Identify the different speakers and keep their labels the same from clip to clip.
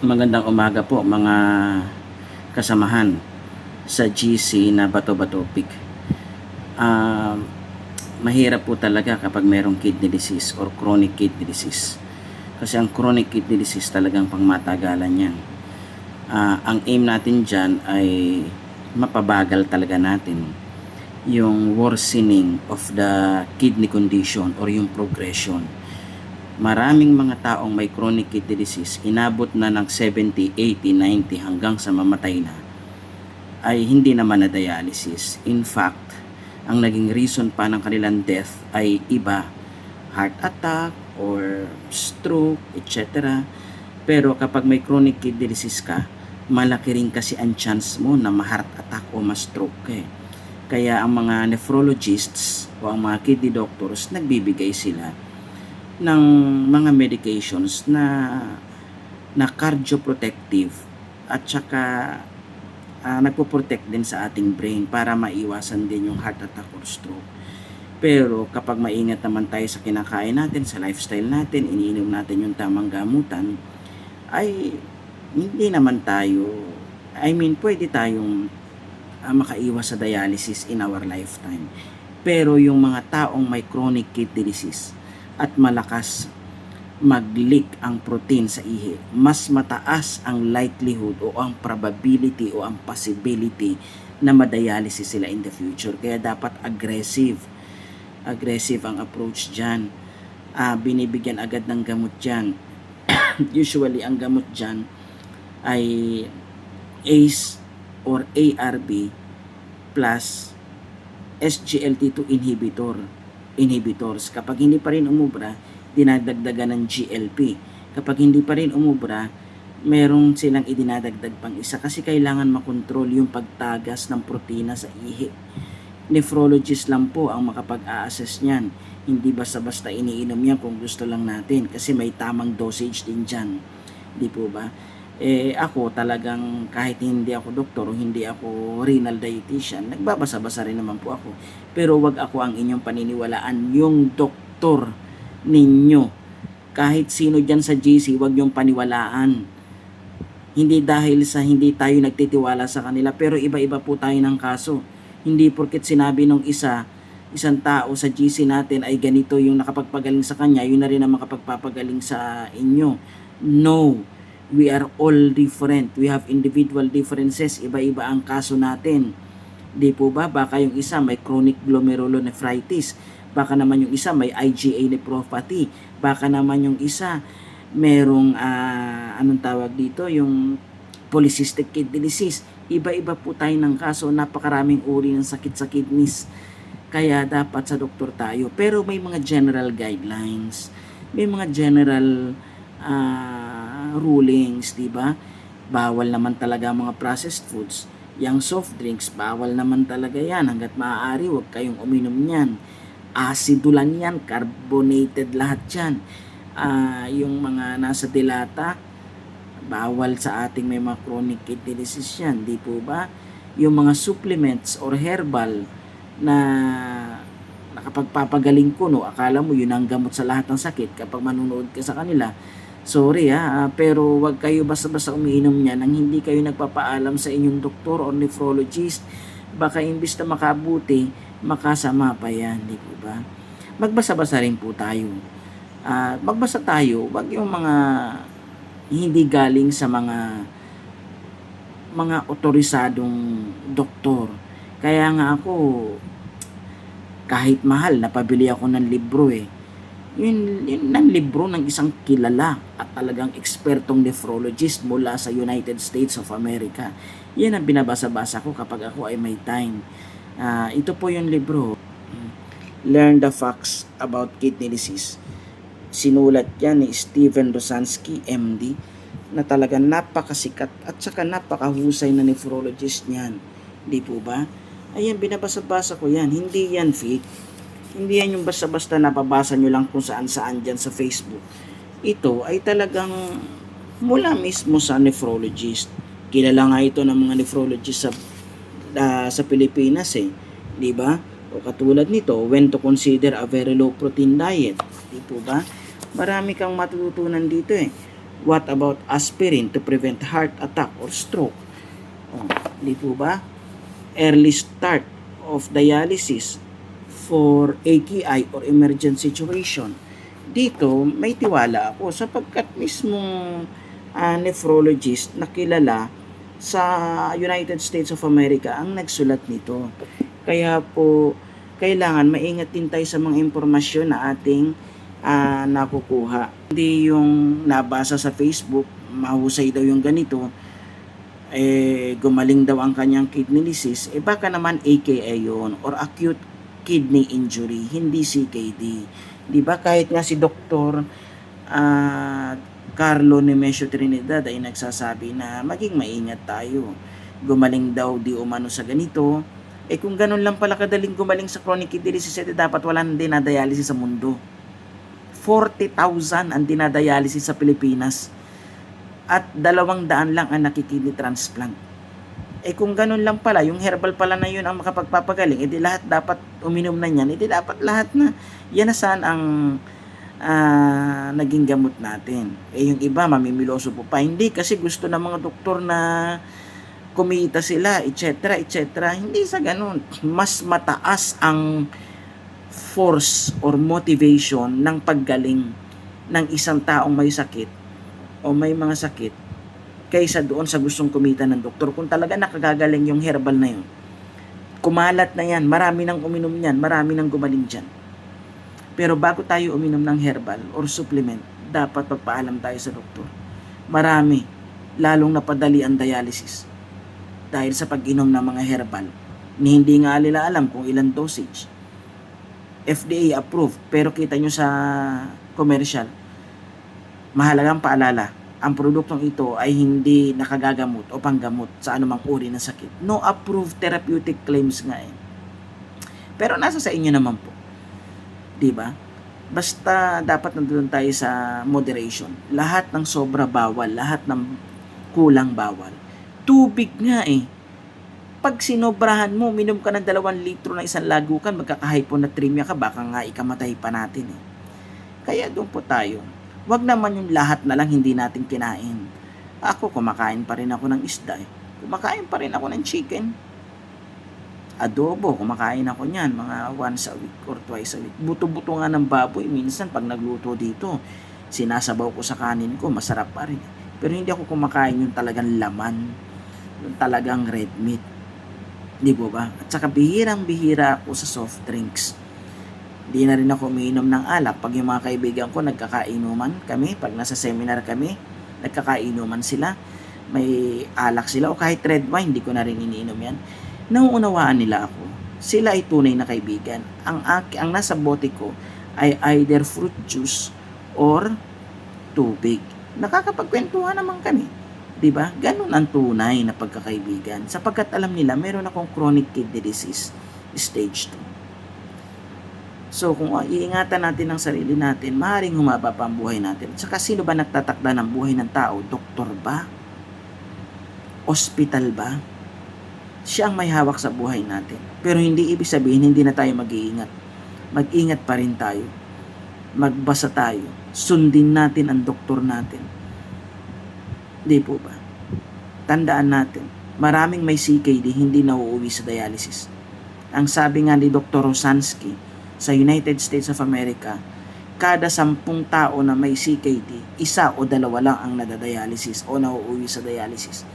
Speaker 1: Magandang umaga po mga kasamahan sa GC na Bato Bato Peak. Ah, mahirap po talaga kapag merong kidney disease or chronic kidney disease. Kasi ang chronic kidney disease talagang pangmatagalan yan. Ah, ang aim natin dyan ay mapabagal talaga natin yung worsening of the kidney condition or yung progression maraming mga taong may chronic kidney disease, inabot na ng 70, 80, 90 hanggang sa mamatay na, ay hindi naman na dialysis. In fact, ang naging reason pa ng kanilang death ay iba, heart attack or stroke, etc. Pero kapag may chronic kidney disease ka, malaki rin kasi ang chance mo na ma-heart attack o ma-stroke eh. Kaya ang mga nephrologists o ang mga kidney doctors, nagbibigay sila ng mga medications na na cardioprotective at saka uh, nagpo-protect din sa ating brain para maiwasan din yung heart attack or stroke. Pero kapag maingat naman tayo sa kinakain natin, sa lifestyle natin, iniinom natin yung tamang gamutan, ay hindi naman tayo, I mean, pwede tayong uh, makaiwas sa dialysis in our lifetime. Pero yung mga taong may chronic kidney disease, at malakas mag-leak ang protein sa ihi, mas mataas ang likelihood o ang probability o ang possibility na madialysis sila in the future. Kaya dapat aggressive. Aggressive ang approach dyan. Ah, binibigyan agad ng gamot dyan. Usually, ang gamot dyan ay ACE or ARB plus SGLT2 inhibitor inhibitors. Kapag hindi pa rin umubra, dinadagdagan ng GLP. Kapag hindi pa rin umubra, merong silang idinadagdag pang isa kasi kailangan makontrol yung pagtagas ng protina sa ihi. Nephrologist lang po ang makapag-a-assess niyan. Hindi basta-basta iniinom yan kung gusto lang natin kasi may tamang dosage din dyan. Di po ba? eh ako talagang kahit hindi ako doktor o hindi ako renal dietitian, nagbabasa-basa rin naman po ako. Pero wag ako ang inyong paniniwalaan, yung doktor ninyo. Kahit sino dyan sa GC, wag yung paniwalaan. Hindi dahil sa hindi tayo nagtitiwala sa kanila, pero iba-iba po tayo ng kaso. Hindi porket sinabi nung isa, isang tao sa GC natin ay ganito yung nakapagpagaling sa kanya, yun na rin ang makapagpapagaling sa inyo. No we are all different. We have individual differences. Iba-iba ang kaso natin. Di po ba? Baka yung isa may chronic glomerulonephritis. Baka naman yung isa may IgA nephropathy. Baka naman yung isa merong uh, anong tawag dito, yung polycystic kidney disease. Iba-iba po tayo ng kaso. Napakaraming uri ng sakit sa kidneys. Kaya dapat sa doktor tayo. Pero may mga general guidelines. May mga general uh, rulings, di ba? Bawal naman talaga mga processed foods. Yang soft drinks, bawal naman talaga yan. Hanggat maaari, huwag kayong uminom niyan. Asido yan, carbonated lahat yan. Uh, yung mga nasa dilata, bawal sa ating may mga chronic kidney disease yan, di po ba? Yung mga supplements or herbal na nakapagpapagaling ko, no, akala mo yun ang gamot sa lahat ng sakit kapag manunood ka sa kanila, Sorry ha, ah, pero wag kayo basta-basta umiinom niya nang hindi kayo nagpapaalam sa inyong doktor or nephrologist. Baka imbis na makabuti, makasama pa yan, di po ba? Magbasa-basa rin po tayo. Uh, magbasa tayo, wag yung mga hindi galing sa mga mga otorisadong doktor. Kaya nga ako, kahit mahal, napabili ako ng libro eh yun, yun ng libro ng isang kilala at talagang ekspertong nephrologist mula sa United States of America. Yan ang binabasa-basa ko kapag ako ay may time. Uh, ito po yung libro, Learn the Facts About Kidney Disease. Sinulat yan ni Steven Rosansky, MD, na talagang napakasikat at saka napakahusay na nephrologist niyan. Di po ba? Ayan, binabasa-basa ko yan. Hindi yan fake hindi yan yung basta-basta napabasa nyo lang kung saan-saan dyan sa Facebook. Ito ay talagang mula mismo sa nephrologist. Kilala nga ito ng mga nephrologist sa uh, sa Pilipinas eh. 'Di ba? O katulad nito, when to consider a very low protein diet. Di po ba? Marami kang matututunan dito eh. What about aspirin to prevent heart attack or stroke? Oh, di po ba? Early start of dialysis for AKI or emergency situation. Dito, may tiwala ako sapagkat mismong ah, nephrologist na kilala sa United States of America ang nagsulat nito. Kaya po, kailangan maingat din tayo sa mga impormasyon na ating ah, nakukuha. Hindi yung nabasa sa Facebook, mahusay daw yung ganito, eh, gumaling daw ang kanyang kidney disease, eh baka naman AKA yun or acute kidney injury, hindi CKD. Di ba kahit nga si Doktor ah, Carlo Nemesio Trinidad ay nagsasabi na maging maingat tayo. Gumaling daw di umano sa ganito. Eh kung ganun lang pala kadaling gumaling sa chronic kidney disease, eh, dapat wala nang dinadialysis sa mundo. 40,000 ang dinadialysis sa Pilipinas at dalawang daan lang ang nakikidney transplant. Eh kung ganun lang pala, yung herbal pala na yun ang makapagpapagaling, edi lahat dapat uminom na niyan, edi dapat lahat na. Yan na saan ang ah, naging gamot natin. Eh yung iba, mamimiloso po pa. Hindi kasi gusto ng mga doktor na kumita sila, etc. etc. Hindi sa ganun. Mas mataas ang force or motivation ng paggaling ng isang taong may sakit o may mga sakit kaysa doon sa gustong kumita ng doktor. Kung talaga nakagagaling yung herbal na yun, kumalat na yan, marami nang uminom yan, marami nang gumaling dyan. Pero bago tayo uminom ng herbal or supplement, dapat pagpaalam tayo sa doktor. Marami, lalong napadali ang dialysis dahil sa pag-inom ng mga herbal ni hindi nga nila alam kung ilang dosage. FDA approved, pero kita nyo sa commercial, mahalagang paalala, ang produktong ito ay hindi nakagagamot o panggamot sa anumang uri ng sakit. No approved therapeutic claims nga eh. Pero nasa sa inyo naman po. 'Di ba? Basta dapat nandoon tayo sa moderation. Lahat ng sobra bawal, lahat ng kulang bawal. Tubig nga eh. Pag sinobrahan mo, minom ka ng dalawang litro na isang lagukan, magkakahyponatremia ka, baka nga ikamatay pa natin eh. Kaya doon po tayo. Wag naman yung lahat na lang hindi natin kinain. Ako, kumakain pa rin ako ng isda eh. Kumakain pa rin ako ng chicken. Adobo, kumakain ako niyan mga once a week or twice a week. Buto-buto nga ng baboy, minsan pag nagluto dito, sinasabaw ko sa kanin ko, masarap pa rin. Pero hindi ako kumakain yung talagang laman, yung talagang red meat. Di ba ba? At saka bihirang-bihira ako sa soft drinks. Di na rin ako umiinom ng alak. Pag yung mga kaibigan ko nagkakainuman kami, pag nasa seminar kami, nagkakainuman sila, may alak sila o kahit red wine, hindi ko na rin iniinom yan. Nauunawaan nila ako. Sila ay tunay na kaibigan. Ang, ang nasa bote ko ay either fruit juice or tubig. Nakakapagkwentuhan naman kami. 'Di ba? Ganun ang tunay na pagkakaibigan. Sapagkat alam nila meron akong chronic kidney disease stage 2. So kung iingatan natin ang sarili natin, maaaring humaba pa ang buhay natin. Tsaka sino ba nagtatakda ng buhay ng tao? Doktor ba? Hospital ba? Siya ang may hawak sa buhay natin. Pero hindi ibig sabihin hindi na tayo mag-iingat. Mag-ingat pa rin tayo. Magbasa tayo. Sundin natin ang doktor natin. Di po ba? Tandaan natin, maraming may CKD hindi nauuwi sa dialysis. Ang sabi nga ni Dr. Rosansky sa United States of America, kada sampung tao na may CKD, isa o dalawa lang ang nadadialysis o nauuwi sa dialysis.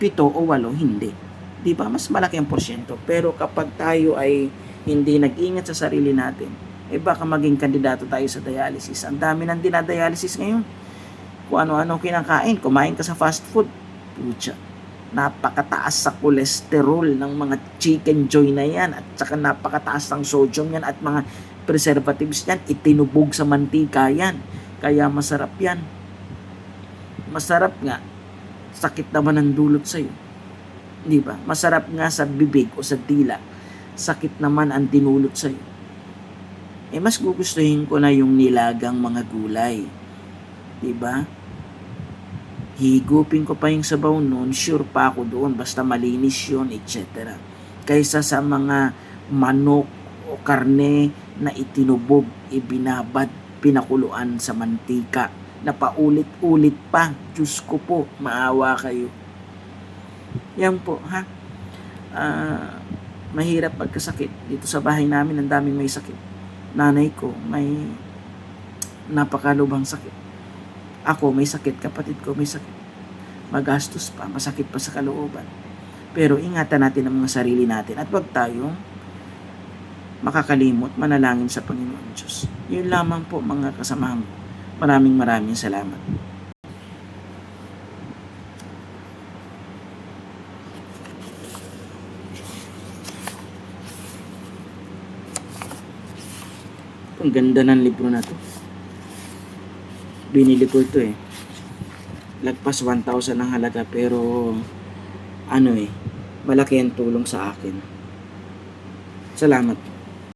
Speaker 1: Pito o walo, hindi. Di ba? Mas malaki ang porsyento. Pero kapag tayo ay hindi nag-ingat sa sarili natin, eh baka maging kandidato tayo sa dialysis. Ang dami nang dinadialysis ngayon. Kung ano-ano kinakain, kumain ka sa fast food, pucha, napakataas sa kolesterol ng mga chicken joy na yan at saka napakataas ng sodium yan at mga preservatives yan, itinubog sa mantika yan. Kaya masarap yan. Masarap nga. Sakit naman ang dulot sa'yo. Di ba? Masarap nga sa bibig o sa dila. Sakit naman ang dinulot sa'yo. Eh, mas gugustuhin ko na yung nilagang mga gulay. Di ba? Higupin ko pa yung sabaw noon, sure pa ako doon, basta malinis yun, etc. Kaysa sa mga manok o karne na itinubog, ibinabad, pinakuluan sa mantika
Speaker 2: na paulit-ulit pa. Diyos ko po, maawa kayo. Yan po, ha? Ah, mahirap pagkasakit. Dito sa bahay namin, ang daming may sakit. Nanay ko, may napakalubang sakit. Ako, may sakit. Kapatid ko, may sakit. Magastos pa, masakit pa sa kalooban. Pero ingatan natin ang mga sarili natin at wag tayong makakalimot, manalangin sa Panginoon Diyos. Yun lamang po mga kasamahan. Maraming maraming salamat. Ang ganda ng libro na to. Binili ko ito eh. Lagpas 1,000 ang halaga pero ano eh, malaki ang tulong sa akin. Salamat.